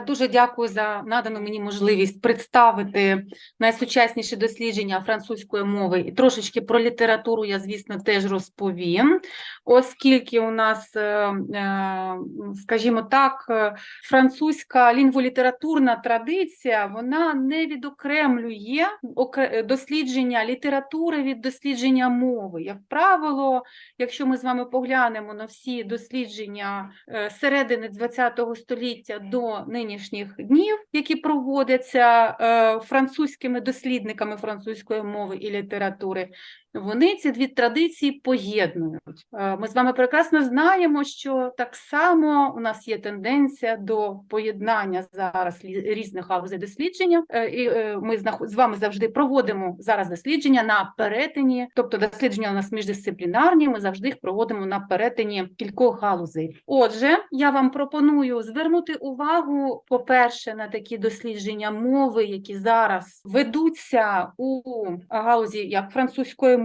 дуже дякую за надану мені можливість представити найсучасніші дослідження французької мови. І трошечки про літературу я, звісно, теж розповім, оскільки у нас, е, е, скажімо так, е, французька лінгволітературна традиція вона не відокремлює окре- дослідження літератури від дослідження мови. Як правило, якщо ми з вами поглянемо на всі дослідження середини ХХ століття до нинішніх днів, які проводяться французькими дослідниками французької мови і літератури, вони ці дві традиції поєднують. Е, Ми з вами прекрасно знаємо, що так само у нас є тенденція до поєднання зараз різних галузей дослідження. Е, І е, ми з вами завжди проводимо зараз дослідження на перетині, тобто дослідження у нас міждисциплінарні. Ми завжди їх проводимо на перетині кількох галузей. Отже, я вам пропоную звернути увагу, по-перше, на такі дослідження мови, які зараз ведуться у галузі як французької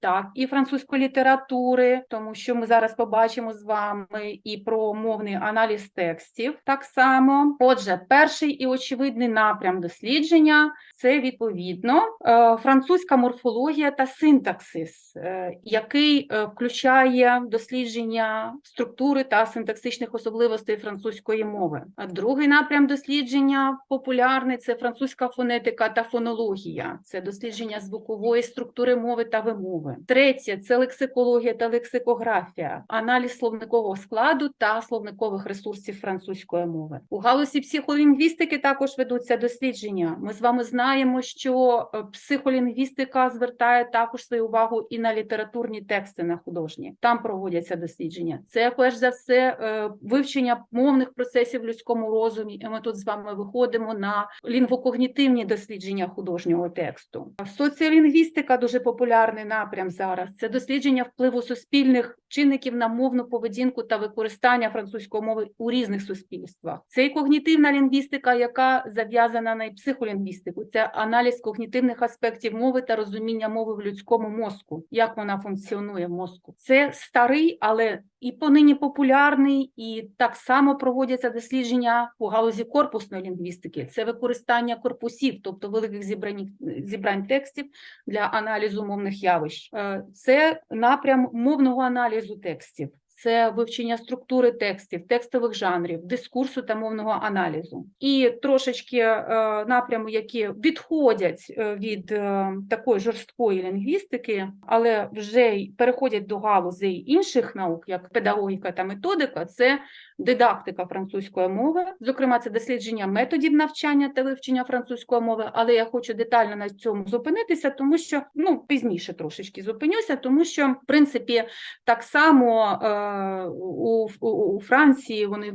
так і французької літератури, тому що ми зараз побачимо з вами і про мовний аналіз текстів. Так само, отже, перший і очевидний напрям дослідження це відповідно е, французька морфологія та синтаксис, е, який е, включає дослідження структури та синтаксичних особливостей французької мови. Другий напрям дослідження популярний це французька фонетика та фонологія, це дослідження звукової структури мови та вимови. Третє це лексикологія та лексикографія, аналіз словникового складу та словникових ресурсів французької мови. У галузі психолінгвістики також ведуться дослідження. Ми з вами знаємо, що е, психолінгвістика звертає також свою увагу і на літературні тексти на художні. Там проводяться дослідження. Це перш за все е, вивчення мовних процесів в людському розумі. І ми тут з вами виходимо на лінгвокогнітивні дослідження художнього тексту. Соціолінгвістика дуже популярний напрям зараз. Це дослідження впливу суспільних чинників на мовну поведінку та використання французької мови у різних суспільствах. Це і когнітивна лінгвістика, яка зав'язана на психолінгвістику. Це аналіз когнітивних аспектів мови та розуміння мови в людському мозку, як вона функціонує в мозку. Це старий, але і понині популярний, і так само проводяться дослідження у галузі корпусної лінгвістики. Це використання корпусів, тобто великих зібрань, зібрань текстів для аналізу мовних явищ. Е, Це напрям мовного аналізу текстів. Це вивчення структури текстів, текстових жанрів, дискурсу та мовного аналізу. І трошечки е, напрями, які відходять е, від е, такої жорсткої лінгвістики, але вже й переходять до галузей інших наук, як педагогіка та методика, це дидактика французької мови. Зокрема, це дослідження методів навчання та вивчення французької мови. Але я хочу детально на цьому зупинитися, тому що ну пізніше трошечки зупинюся, тому що в принципі так само у, у, у Франції вони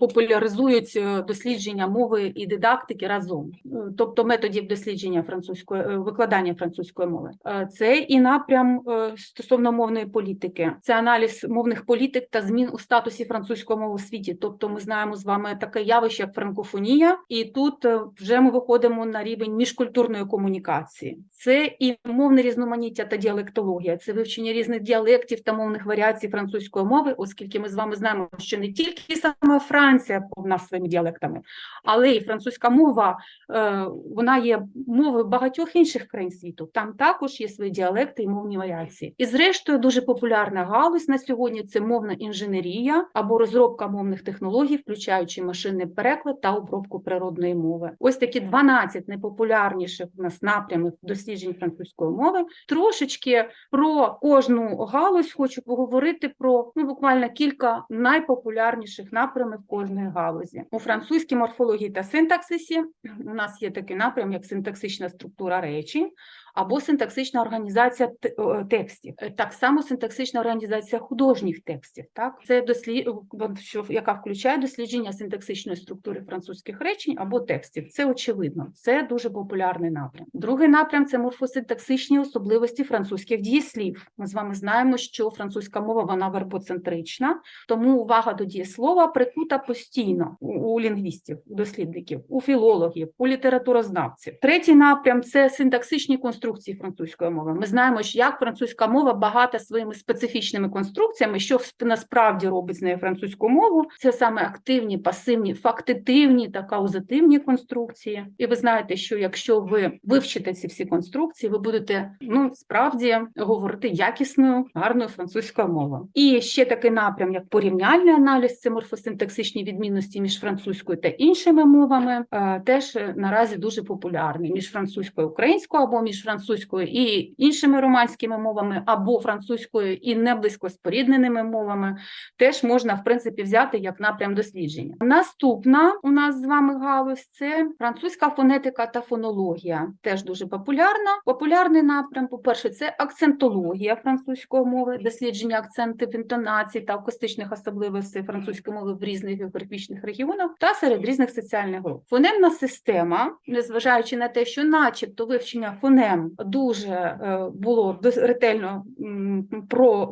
популяризують е, дослідження мови і дидактики разом, Е, тобто методів дослідження французької е, викладання французької мови. Це і напрям стосовно мовної політики, це аналіз мовних політик та змін у статусі французької мови у світі. Тобто, ми знаємо з вами таке явище, як франкофонія, і тут вже ми виходимо на рівень міжкультурної комунікації. Це і мовне різноманіття та діалектологія, це вивчення різних діалектів та мовних варіацій французької мови, оскільки ми з вами знаємо, що не тільки саме Франція повна своїми діалектами, але і французька мова е, вона є мовою багатьох інших країн світу. Там також є свої діалекти і мовні варіації. І зрештою, дуже популярна галузь на сьогодні це мовна інженерія або розробка мовних технологій, включаючи машинний переклад та обробку природної мови. Ось такі 12 найпопулярніших у нас напрямів досліджень французької мови. Трошечки про кожну галузь хочу поговорити про ну буквально кілька найпопулярніших напрямів кожної галузі. У французькій морфології та синтаксисі у нас є такий напрям, як синтаксична структура речень або синтаксична організація е, текстів. Е, Так само синтаксична організація художніх текстів. Так, це дослід... що яка включає дослідження синтаксичної структури французьких речень або текстів. Це очевидно, це дуже популярний напрям. Другий напрям це морфосинтаксичні особливості французьких дієслів. Ми з вами знаємо, що французька мова вона вербоцентрична, тому увага до дієслова прикута постійно у лінгвістів, у дослідників, у філологів, у літературознавців. Третій напрям це синтаксичні конструкції конструкції французької мови. Ми знаємо, що як французька мова багата своїми специфічними конструкціями, що насправді робить з нею французьку мову. Це саме активні, пасивні, фактитивні та каузативні конструкції. І ви знаєте, що якщо ви вивчите ці всі конструкції, ви будете ну справді говорити якісною, гарною французькою мовою. І ще такий напрям, як порівняльний аналіз, це морфосинтаксичні відмінності між французькою та іншими мовами, е, теж наразі дуже популярний між французькою українською, або між французькою і іншими романськими мовами, або французькою і неблизько спорідненими мовами. Теж можна в принципі взяти як напрям дослідження. Наступна у нас з вами галузь це французька фонетика та фонологія. Теж дуже популярна. Популярний напрям, по-перше, це акцентологія французької мови, дослідження акцентів інтонацій та акустичних особливостей французької мови в різних географічних регіонах та серед різних соціальних груп. Фонемна система, незважаючи на те, що, начебто, вивчення фонем дуже е, було ретельно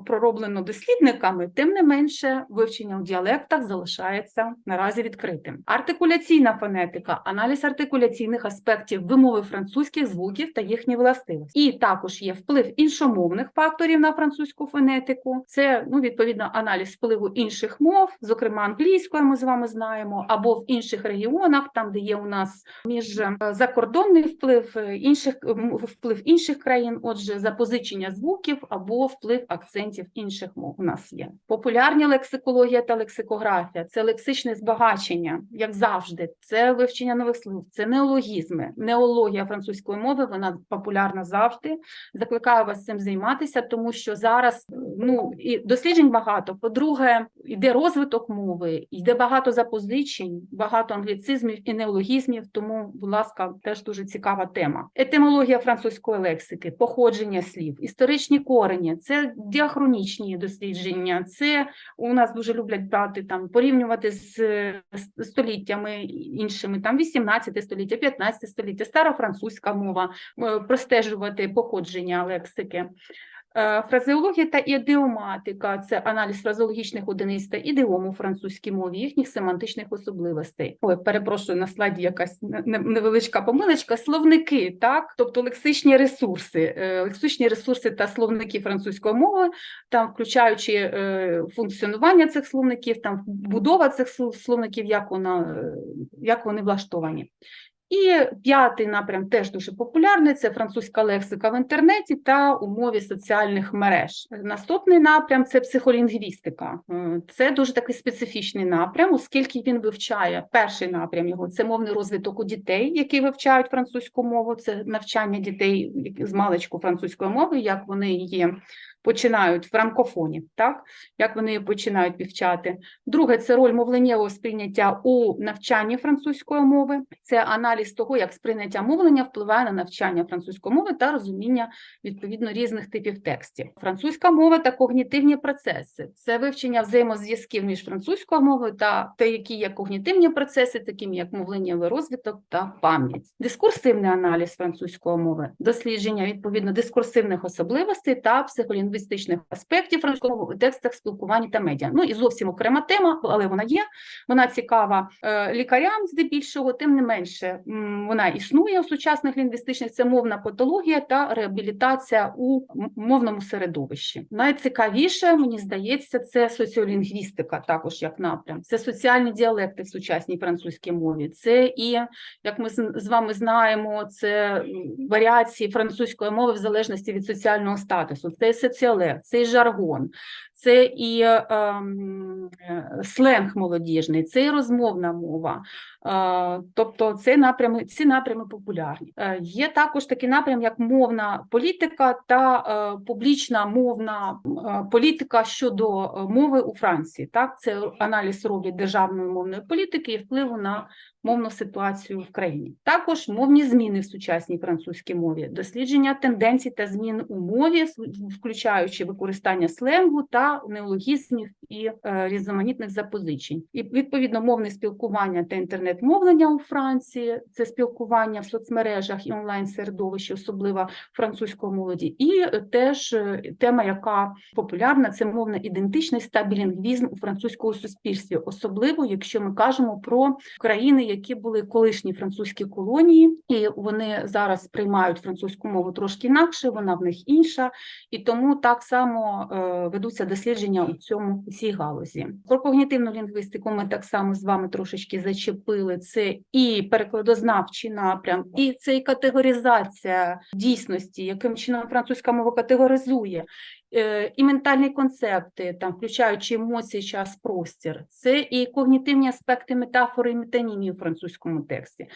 пророблено дослідниками, тим не менше вивчення у діалектах залишається наразі відкритим. Артикуляційна фонетика, аналіз артикуляційних аспектів вимови французьких звуків та їхні властивості. І також є вплив іншомовних факторів на французьку фонетику. Це ну відповідно аналіз впливу інших мов, зокрема англійської, ми з вами знаємо, або в інших регіонах, там де є у нас між е, закордонний вплив е, інших вплив інших країн, отже, запозичення звуків або вплив акцентів інших мов у нас є. Популярні лексикологія та лексикографія це лексичне збагачення, як завжди. Це вивчення нових слів, це неологізми. Неологія французької мови вона популярна завжди. Закликаю вас цим займатися, тому що зараз ну і досліджень багато. По-друге, йде розвиток мови, йде багато запозичень, багато англіцизмів і неологізмів. Тому, будь ласка, теж дуже цікава тема. Етимологія французької лексики, походження слів, історичні корені, це діахронічні дослідження. Це у нас дуже люблять брати там порівнювати з століттями іншими, там 18 століття, 15 століття, старофранцузька мова, е, простежувати походження лексики. Е, Фразеологія та ідеоматика це аналіз фразеологічних одиниць та ідеому у французькій мові, їхніх семантичних особливостей. Ой, перепрошую, на слайді якась не- не- невеличка помилочка. Словники, так, тобто лексичні ресурси, Е, лексичні ресурси та словники французької мови, там включаючи е, функціонування цих словників, там будова цих словників, як вона як вони влаштовані. І п'ятий напрям теж дуже популярний це французька лексика в інтернеті та у мові соціальних мереж. Наступний напрям це психолінгвістика. Е, Це дуже такий специфічний напрям, оскільки він вивчає перший напрям його це мовний розвиток у дітей, які вивчають французьку мову. Це навчання дітей з маличку французької мови, як вони її починають франкофоні, так як вони починають вивчати. Друге, це роль мовленнєвого сприйняття у навчанні французької мови. Це аналіз того, як сприйняття мовлення впливає на навчання французької мови та розуміння відповідно різних типів текстів. Французька мова та когнітивні процеси це вивчення взаємозв'язків між французькою мовою та те, які є когнітивні процеси, такими як мовленнєвий розвиток та пам'ять. Дискурсивний аналіз французької мови, дослідження відповідно дискурсивних особливостей та психолінгвістичних аспектів французької мови текстах спілкування та медіа. Ну і зовсім окрема тема, але вона є. Вона цікава е, лікарям здебільшого, тим не менше вона існує у сучасних лінгвістичних. Це мовна патологія та реабілітація у мовному середовищі. Найцікавіше, мені здається, це соціолінгвістика, також як напрям. Це соціальні діалекти в сучасній французькій мові. Це і як ми з вами знаємо, це варіації французької мови в залежності від соціального статусу. Це і соціолект, це цей жаргон, це і ем, е, сленг молодіжний, це і розмовна мова. Е, Тобто це напрями, ці напрями популярні. Е, Є також такий напрям, як мовна політика та е, публічна мовна е, політика щодо е, мови у Франції. Так, це аналіз роблять державної мовної політики і впливу на мовну ситуацію в країні. Також мовні зміни в сучасній французькій мові, дослідження тенденцій та змін у мові, включаючи використання сленгу та та неологізмів і е, різноманітних запозичень. І відповідно мовне спілкування та інтернет-мовлення у Франції це спілкування в соцмережах і онлайн-середовищі, особливо французької молоді, і е, теж е, тема, яка популярна, це мовна ідентичність та білінгвізм у французькому суспільстві, особливо якщо ми кажемо про країни, які були колишні французькі колонії, і вони зараз сприймають французьку мову трошки інакше, вона в них інша, і тому так само ведуться дослідження у цьому у цій галузі. Про когнітивну лінгвістику ми так само з вами трошечки зачепили. Це і перекладознавчий напрям, і це і категоризація дійсності, яким чином французька мова категоризує. Е, І ментальні концепти, там, включаючи емоції, час, простір, це і когнітивні аспекти метафори і метонімії у французькому тексті,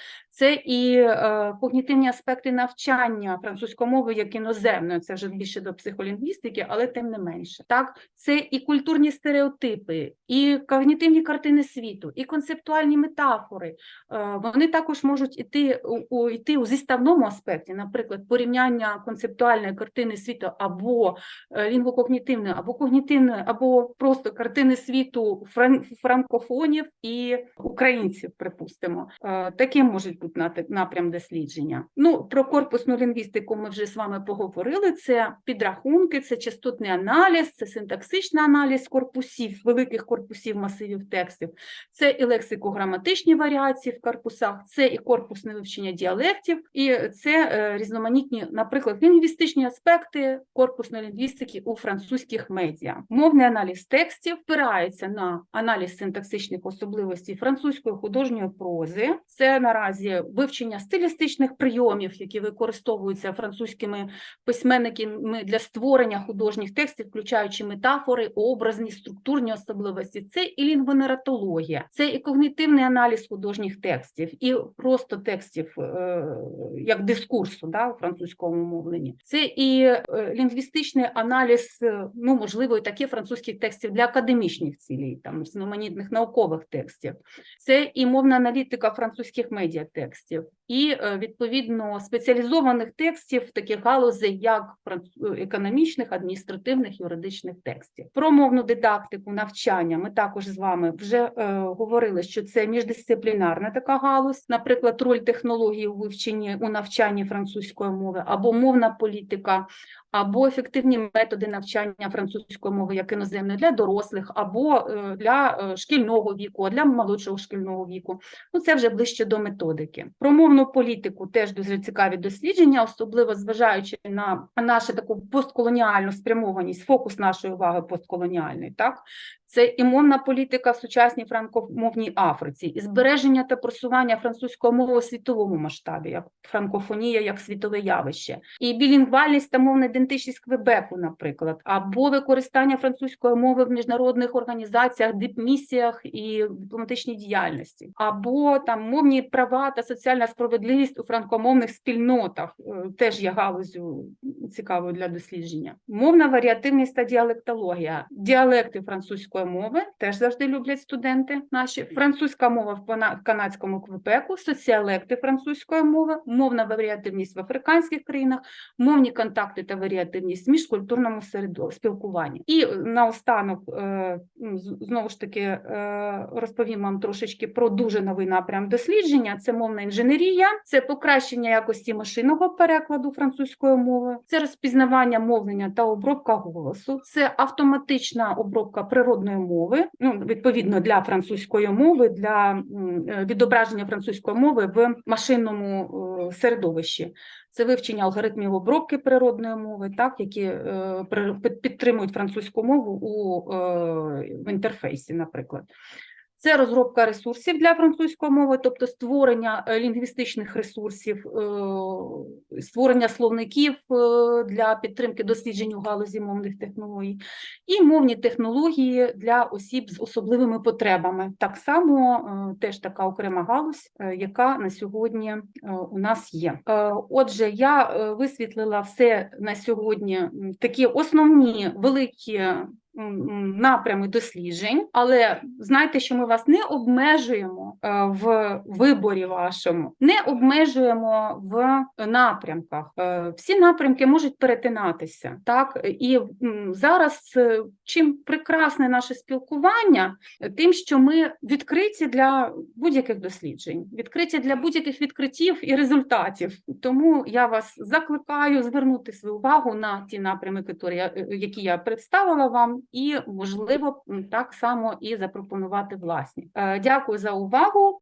це і е, когнітивні аспекти навчання французької мови як іноземної, це вже більше до психолінгвістики, але тим не менше. Так, це і культурні стереотипи, і когнітивні картини світу, і концептуальні метафори. Е, Вони також можуть іти у, іти у зіставному аспекті, наприклад, порівняння концептуальної картини світу або е, лінгвокогнітивної, або когнітивної, або просто картини світу фран- франкофонів і українців, припустимо. Е, Таким може бути нат- напрям дослідження. Ну, про корпусну лінгвістику ми вже з вами поговорили. Це підрахунки, це частотний аналіз, це синтаксичний аналіз корпусів, великих корпусів масивів текстів, це і лексико-граматичні варіації в корпусах, це і корпусне вивчення діалектів, і це е, різноманітні, наприклад, лінгвістичні аспекти корпусної лінгвістики у французьких медіа. Мовний аналіз текстів спирається на аналіз синтаксичних особливостей французької художньої прози. Це наразі вивчення стилістичних прийомів, які використовуються французькими письменниками для створення художніх текстів, включаючи метафори, образні, структурні особливості. Це і лінгвонератологія, це і когнітивний аналіз художніх текстів, і просто текстів е, як дискурсу да, у французькому мовленні. Це і е, лінгвістичний аналіз, е, ну можливо, і таких французьких текстів для академічних цілей, там різноманітних наукових текстів. Це і мовна аналітика французьких медіатекстів, і е, відповідно спеціалізованих текстів, таких галузей, як економічних, адміністративних, юридичних текстів. Про мовну дидактику, навчання. Ми також з вами вже е, говорили, що це міждисциплінарна така галузь, наприклад, роль технології у вивченні у навчанні французької мови або мовна політика, або ефективні методи навчання французької мови як іноземної для дорослих, або е, для е, шкільного віку, для молодшого шкільного віку. Ну, це вже ближче до методики. Про мовну політику теж дуже цікаві дослідження, особливо зважаючи на нашу таку постколоніальну спрямованість, фокус нашої уваги постколоніальний. Так? Це і мовна політика в сучасній франкомовній Африці, і збереження та просування французької мови у світовому масштабі, як франкофонія, як світове явище, і білінгвальність та мовна ідентичність Квебеку, наприклад, або використання французької мови в міжнародних організаціях, дипмісіях і дипломатичній діяльності, або там мовні права та соціальна справедливість у франкомовних спільнотах, е, теж є галузю цікавою для дослідження. Мовна варіативність та діалектологія, діалекти французької мови теж завжди люблять студенти наші. Французька мова в канадському Квебеку, соціалекти французької мови, мовна варіативність в африканських країнах, мовні контакти та варіативність в міжкультурному спілкуванні. І е, наостанок е, ну, знову ж таки е, розповім вам трошечки про дуже новий напрям дослідження. Це мовна інженерія, це покращення якості машинного перекладу французької мови, це розпізнавання мовлення та обробка голосу, це автоматична обробка природної мови, ну відповідно для французької мови, для е, відображення французької мови в машинному е, середовищі. Це вивчення алгоритмів обробки природної мови, так, які е, підтримують французьку мову у, в інтерфейсі, наприклад. Це розробка ресурсів для французької мови, тобто створення е, лінгвістичних ресурсів, е, створення словників е, для підтримки досліджень у галузі мовних технологій, і мовні технології для осіб з особливими потребами. Так само теж така окрема галузь, яка на сьогодні у нас є. Отже, я висвітлила все на сьогодні такі основні великі напрями досліджень, але знайте, що ми вас не обмежуємо е, в виборі вашому, не обмежуємо в напрямках. Е, Всі напрямки можуть перетинатися. Так і зараз е, чим прекрасне наше спілкування, тим, що ми відкриті для будь-яких досліджень, відкриті для будь-яких відкриттів і результатів. Тому я вас закликаю звернути свою увагу на ті е, які я представила вам, і можливо так само і запропонувати власні. Е, Дякую за увагу.